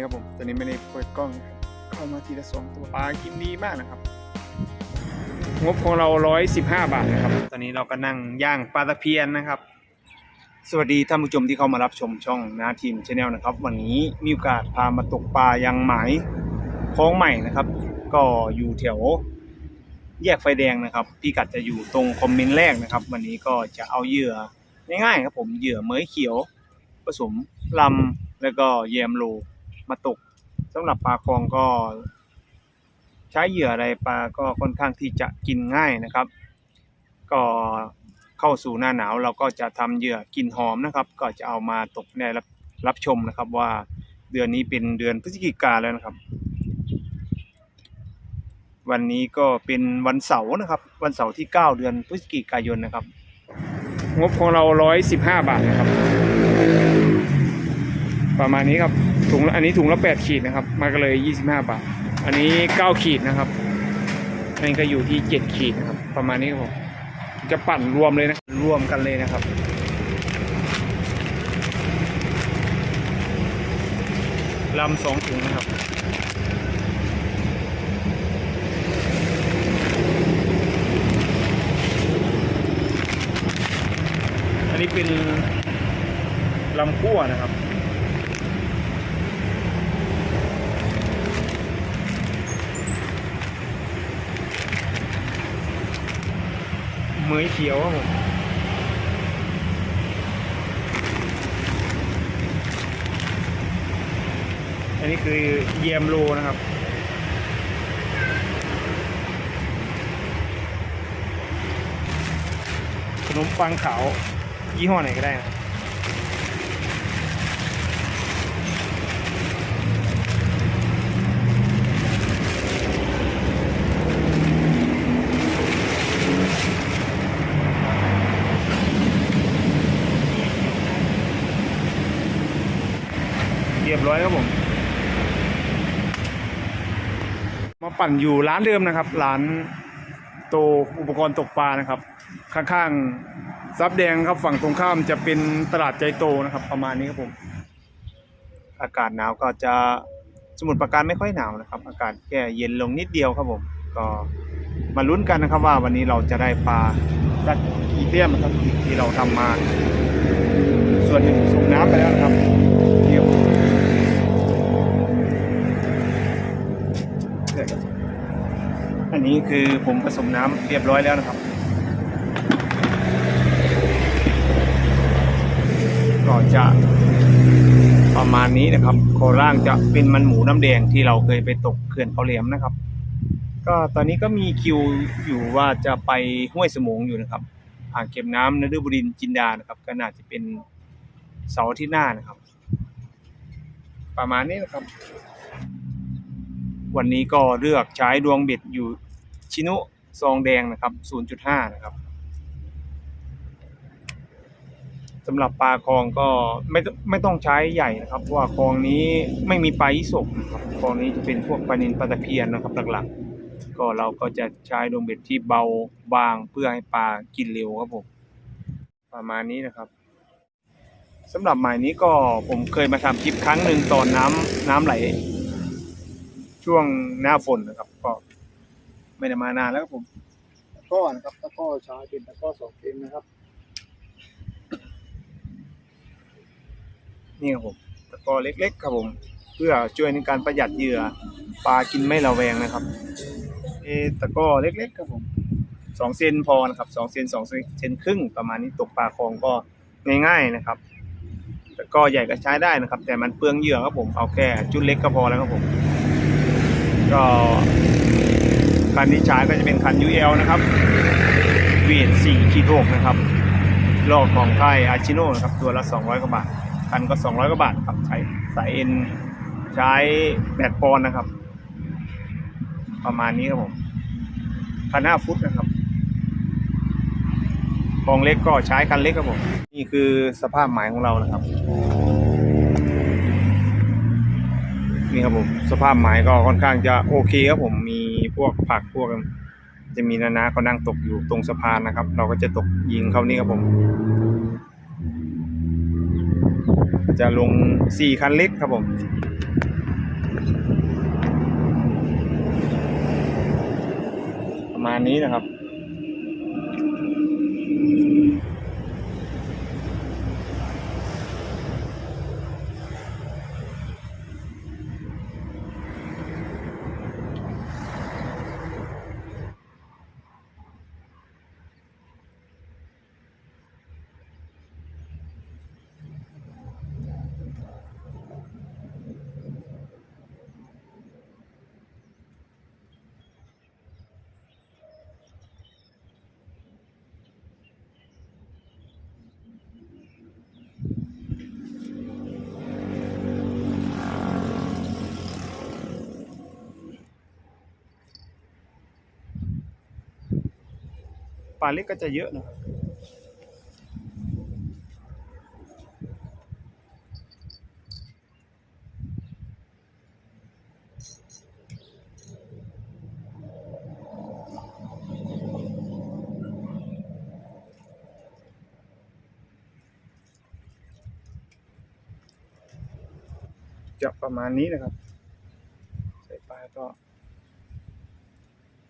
นี้ครับผมตอนนี้ไม่ได้เปิดกล้องนะครับเข้ามาทีละสองตัวปลากินดีมากนะครับ งบของเรา115บห้าบาทนะครับ ตอนนี้เราก็นั่งย่างปลาตะเพียนนะครับ สวัสดีท่านผู้ชมที่เข้ามารับชมช่องนาทีมชาแนลนะครับ วันนี้มีโอกาสพามาตกปลายังหมคลองใหม่นะครับ ก็อยู่แถวแยกไฟแดงนะครับพี่กัดจะอยู่ตรงคอมเมนต์แรกนะครับ วันนี้ก็จะเอาเหยื่อง่ายๆครับผมเหยื่อเมยเขียว ผสมลำแล้วก็แยมโล มาตกสำหรับปลาคลองก็ ใช้เหยื่ออะไรปลาก็ค่อนข้างที่จะกินง่ายนะครับ ก็เข้าสู่หน้าหนาวเราก็จะทำเหยื่อกินหอมนะครับ ก็จะเอามาตกในรับรับชมนะครับว่าเดือนนี้เป็นเดือนพฤศจิกาแล้วนะครับ วันนี้ก็เป็นวันเสาร์นะครับ วันเสาร์ที่ 9 เดือนพฤศจิกายนนะครับ งบของเรา 115 บาทนะครับ ประมาณนี้ครับ ถุงอันนี้ถุงละ8ขีดนะครับ มาก็เลย25บาท อันนี้9ขีดนะครับอันนี้ก็อยู่ที่7ขีดนะครับ ประมาณนี้ครับผมจะปั่นรวมเลยนะรวมกันเลยนะครับลำสองถุงนะครับอันนี้เป็นลำขั้วนะครับ เหมยเขียวครับผมอันนี้คือเยมโลนะครับ ขนมปังขาวยี่ห้อไหนก็ได้นะครับเรียบร้อยครับผม มา ปั่นอยู่ร้านเดิมนะครับ ร้านโตอุปกรณ์ตกปลานะครับ ข้างๆซับแดงครับฝั่งตรงข้ามจะเป็นตลาดใจโตนะครับ ประมาณนี้ครับผม อากาศหนาวก็จะสมุดประการไม่ค่อยหนาวนะครับ อากาศแค่เย็นลงนิดเดียวครับผม ก็มาลุ้นกันนะครับว่าวันนี้เราจะได้ปลาสักกี่เตี้ยมนะครับที่เราทำมา ส่วนหนึ่งส่งน้ำไปแล้วนะครับเดี๋ยวอั นี้คือผมผสมน้ำเรียบร้อยแล้วนะครับ ก็จะประมาณนี้นะครับโคล่างจะเป็นมันหมูน้ำแดงที่เราเคยไปตกเขื่อนเขาเหลียมนะครับ ก็ตอนนี้ก็มีคิวอยู่ว่าจะไปห้วยสมงอยู่นะครับอ่างเก็บน้ำนฤบดินจินดานะครับ ก็น่าจะเป็นเสาร์อาที่หน้านะครับ ประมาณนี้นะครับ วันนี้ก็เลือกใช้ดวงเบ็ดอยู่ ชิโนซองแดงนะครับ 0.5 นะครับสำหรับปลาคลองก็ไม่ต้องไม่ต้องใช้ใหญ่นะครับเพราะว่าคลองนี้ไม่มีปลายี่สกนะครับคลองนี้จะเป็นพวกปลานิลปลาตะเพียนนะครับหลักๆ ก็เราก็จะใช้ดงเบ็ดที่เบาบางเพื่อให้ปลากินเร็วครับผมประมาณนี้นะครับสำหรับหมายนี้ก็ผมเคยมาทำคลิปครั้งหนึ่งตอนน้ำน้ำไหล ช่วงหน้าฝนนะครับ ก็ ไม่ได้มานานแล้วครับผมตะกร้อนะครับตะกร้อใช้เป็นตะกร้อสองเอ็มนะครับ นี่ครับผมตะกร้อเล็กๆครับผม เพื่อช่วยในการประหยัดเหยื่อปลากินไม่ระแวงนะครับเออตะกร้อเล็กๆครับผมสองเซนพอนะครับสองเซนสองเซนครึ่งประมาณนี้ตกปลาคลองก็ง่ายๆนะครับตะกร้อใหญ่ก็ใช้ได้นะครับ แต่มันเปลืองเหยื่อครับผมเอาแค่จุดเล็กก็พอแล้วครับผม ก็ คันที่ใช้ก็จะเป็นคัน UL นะครับเวท4ขีด6นะครับลอกของค่ายอาชิโนนะครับตัวละ 200กว่าบาท คันก็ 200กว่าบาทครับใช้สายเอ็นใช้8ปอนนะครับ ประมาณนี้ครับผมคัน5ฟุตนะครับกองเล็กก็ใช้คันเล็กครับผมนี่คือสภาพหมายของเรานะครับนี่ครับผมสภาพหมายก็ค่อนข้างจะโอเคครับผมมี วกผักพวกจะมีนานาเขานั่งตกอยู่ตรงสะพานนะครับ เราก็จะตกยิงเขานี่ครับผม จะลงสี่คันเล็กครับผมประมาณนี้นะครับ ปลาเล็กก็จะเยอะนะจะประมาณนี้นะครับ ใส่ปลาก็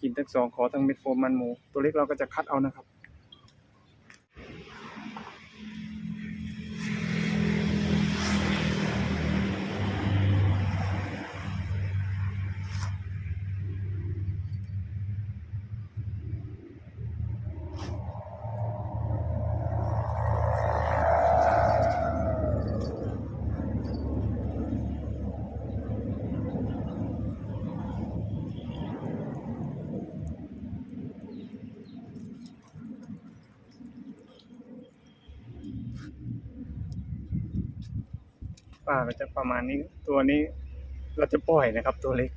กินทั้งสองขอทั้งเม็ดโฟมมันหมู ตัวเล็กเราก็จะคัดเอานะครับ ปลาก็จะประมาณนี้ ตัวนี้เราจะปล่อยนะครับ ตัวเล็ก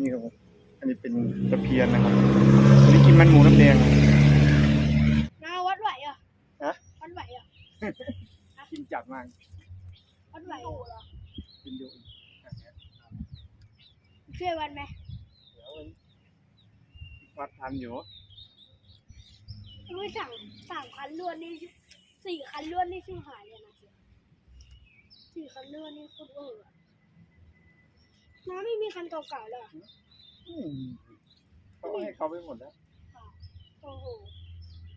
นี่ครับผมอันนี้เป็นตะเพียนนะครับอันนี้กินมันหมูน้ำแดง นาวัดไหวเหรอะ ฮะ วัดไหวเหรอะ กินจัดมาก วัดไหวเหรอ กินอยู่ ช่วยวัดไหมเดี๋ยววัดทันอยู่ไม่สั่งสามคันรวดนี่สี่คันรวดนี่ชื่อหายเลยนะสี่คันรวดนี่โคตรเอออะน้าไม่มีคันเก่าๆเลยเหรออืมเขาก็ให้เขาไปหมดแล้วโอ้โห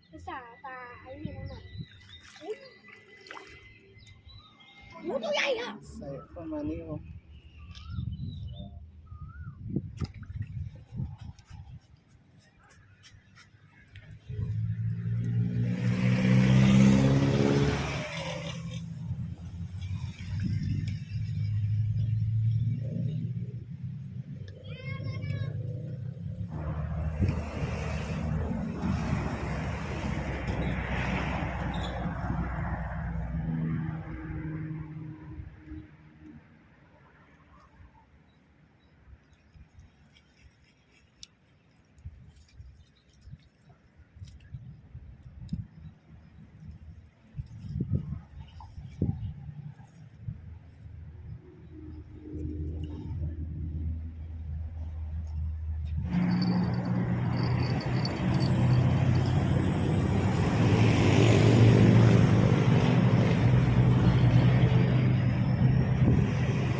ภาษาห์ตาไอ้นี่นั่นน่ะอุ๊ยโอ้โหตัวใหญ่อะใส่ประมาณนี้ครับผม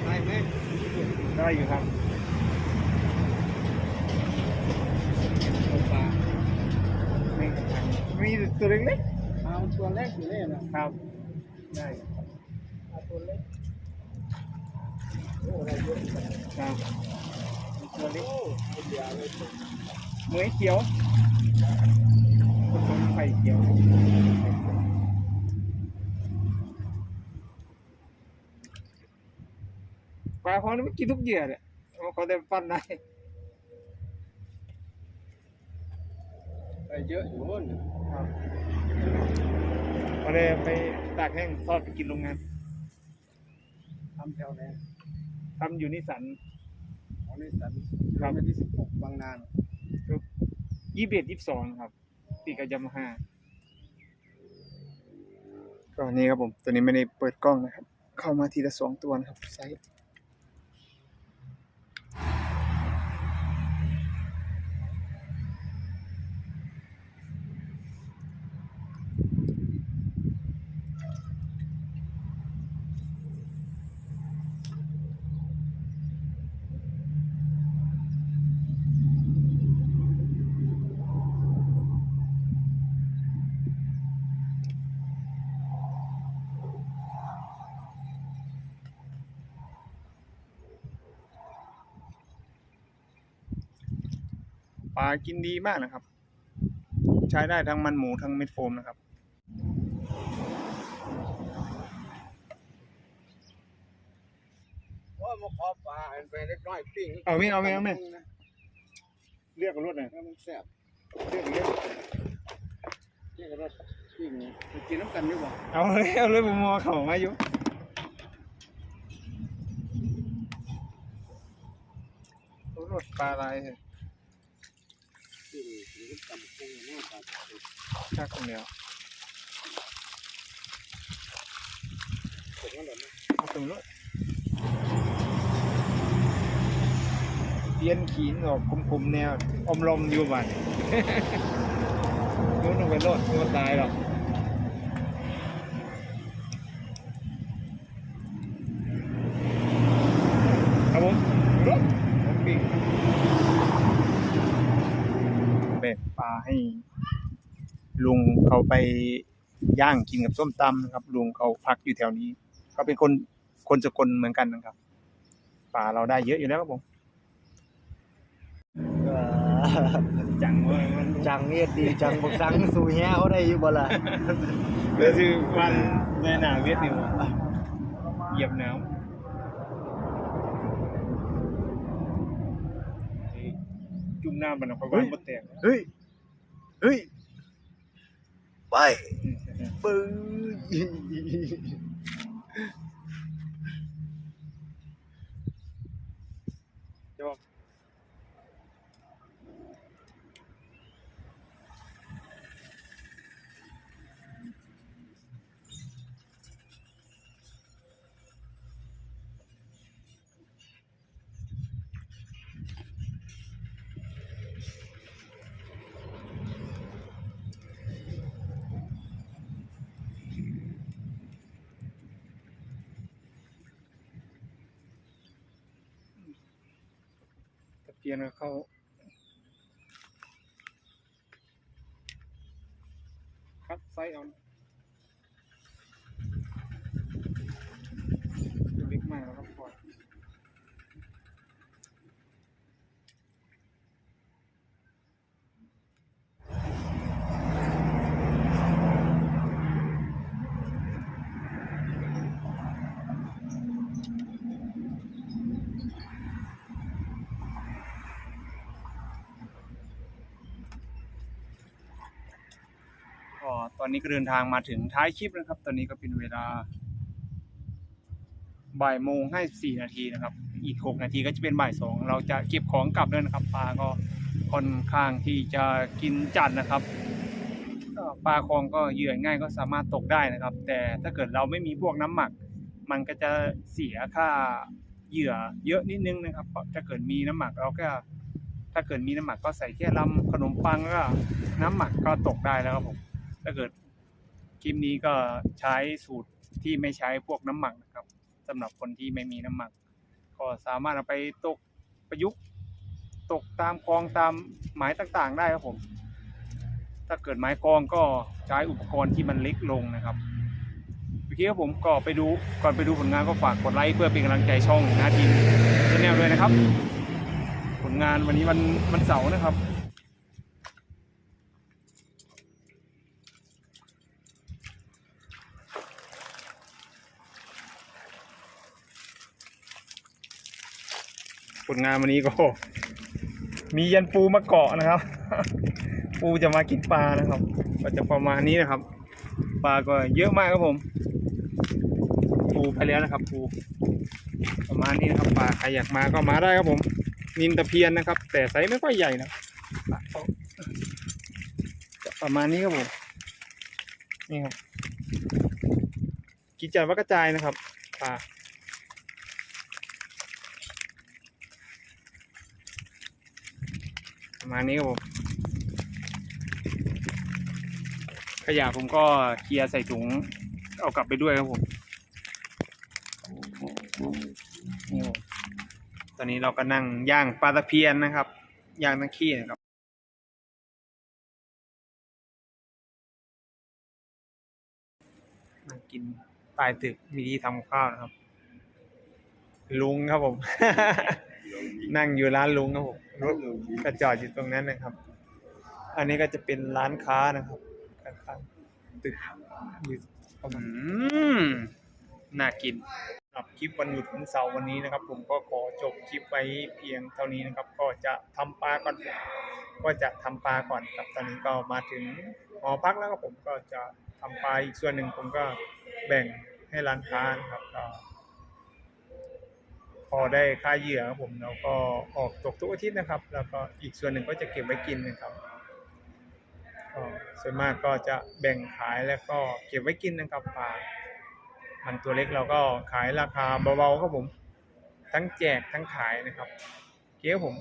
ได้ไหมได้อยู่ครับปลาไม่ มีตัวเล็กเอาตัวแรกอยู่เลยนะๆครับได้เอาตัวเล็กโอ้อะไรเยอะจังครับตัวเล็กโอ้เดียวเลยเหมือยเขียวผสมไข่เขียวปลาพวกนี้มันกินทุกเหยื่อเนี่ยมันเขาได้ปั้นได้ ไป เยอะอยู่นู่นครับเขาได้ไปตากแห้งทอดไปกินโรงงานทำแถวไหนทำอยู่นิสันของนิสสันครับวันที่สิบหกบางนานยี่สิบเอ็ดยี่สิบสองครับปีกับยามาฮ่าก็นี่ครับผม ตัวนี้ไม่ได้เปิดกล้องนะครับ เข้ามาทีละสองตัวนะครับไซส์ากินดีมากนะครับ ใช้ได้ทั้งมันหมูทั้งเม็ดโฟมนะครับ ว่ามาขอปลาอันไปเล็กน้อยปิ้งเอาไหมเอาไหมเอาไหมเรียกรถหน่อยถ้ามันแซ่บเรียกเรียกเรียกรสปิ้งไปกินน้ำกันดีกว่าเอาเลยเอาเลยผมมองเขามาอยู่รถปลาอะไรเนี่ยปิ้ ชักตรงหน้าปลาชักคนเดียวเลยนะเอาตรงนู้นเตียนขีนออกคุมๆแนวอมลมอยู่บ้านนู้นลงไปโลดตัวตายหรอกครับผมรถผมปิ้งแบกปลา ให้ลุงเขาไปย่างกินกับส้มตำนะครับ ลุงเขาพักอยู่แถวนี้เขาเป็นคนคนสกลเหมือนกันนะครับ ป่าเราได้เยอะอยู่แล้วครับผมจังเว้ยมันจังเฮ็ดดีจังบักสังสู่แฮวได้อยู่บ่ล่ะเดี๋ยวคือวันในหนาเวียดนี่วะเหยียบน้ำเฮ้ยจุ่มน้ำมันเอาไปวางบนแตกเฮ้ย เฮ้ย ไปปึ้งใช่ เพียนเข้าคัดไซส์เอานเล็กมากแล้วก็ปล่ ก็ตอนนี้ก็เดินทางมาถึงท้ายคลิปนะครับ ตอนนี้ก็เป็นเวลาบ่ายโมงให้สี่นาทีนะครับ อีกหกนาทีก็จะเป็นบ่ายสองเราจะเก็บของกลับแล้วนะครับปลาก็ค่อนข้างที่จะกินจัดนะครับปลาคลองก็เหยื่อง่ายก็สามารถตกได้นะครับ แต่ถ้าเกิดเราไม่มีพวกน้ำหมัก มันก็จะเสียค่าเหยื่อเยอะนิดนึงนะครับเพราะถ้าเกิดมีน้ำหมักเราก็ถ้าเกิดมีน้ำหมักก็ใส่แค่ลำขนมปังก็น้ำหมักก็ตกได้แล้วครับผม ถ้าเกิดคลิปนี้ก็ใช้สูตรที่ไม่ใช้พวกน้ำหมักนะครับสำหรับคนที่ไม่มีน้ำหมัก ก็สามารถเอาไปตกประยุกต์ตกตามคลองตามหมายต่างๆ ได้ครับผม ถ้าเกิดหมายคลองก็ใช้อุปกรณ์ที่มันเล็กลงนะครับโอเคครับผมก็ไปดูก่อนไปดูผลงานก็ฝากกดไลค์เพื่อเป็นกำลังใจช่องนาทีชแนลด้วยนะครับ ผลงานวันนี้วันวันเสาร์นะครับ ลงานวันนี้ก็ มียันปูมาเกาะนะครับ ปูจะมากินปลานะครับ ก็จะประมาณนี้นะครับ ปลาก็เยอะมากครับผม ปูไปแล้วนะครับ ปู ประมาณนี้นะครับปลาใครอยากมาก็มาได้ครับผม นินตะเพียนนะครับ แต่ไซส์ไม่ค่อยใหญ่นะประมาณนี้ครับผมนี่ครับกิจจวัตรกระจายนะครับปลา ประมาณนี้ครับผมขยะผมก็เคลียร์ใส่ถุง เอากลับไปด้วยครับผมนี่ผมตอนนี้เราก็นั่งย่างปลาตะเพียนนะครับ ย่างทั้งขี้นะครับนั่งกินใต้ตึกมีที่ทำข้าวนะครับ ลุงครับผม นั่งอยู่ร้านลุงครับผมรถก็จอดอยู่ตรงนั้นนะครับ อันนี้ก็จะเป็นร้านค้านะครับข้างๆตึกอยู่ประมาณอืมน่ากินสำหรับคลิปวันหยุดวันเสาร์วันนี้นะครับ ผมก็ขอจบคลิปไว้เพียงเท่านี้นะครับ ก็จะทำปลาก่อนก็จะทำปลาก่อนครับตอนนี้ก็มาถึงหอพักแล้วครับผมก็จะทำปลาอีกส่วนหนึ่งผมก็แบ่งให้ร้านค้านะครับก็พ อได้ค่าเหยื่อครับผมแล้วก็ออกตกทุกอาทิตย์นะครับ แล้วก็อีกส่วนหนึ่งก็จะเก็บไว้กินนะครับก็ส่วนมากก็จะแบ่งขายแล้วก็เก็บไว้กินนะครับปลามันตัวเล็กเราก็ขายราคาเบาๆครับผม ทั้งแจกทั้งขายนะครับเคครับผม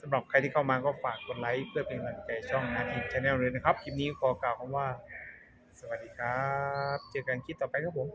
สำหรับใครที่เข้ามาก็ฝากกดไลค์เพื่อเป็นกำลังใจช่องนาทีชาแนลเลยนะครับ คลิปนี้ขอกล่าวคำว่า สวัสดีครับ เจอกันคลิปต่อไปครับผม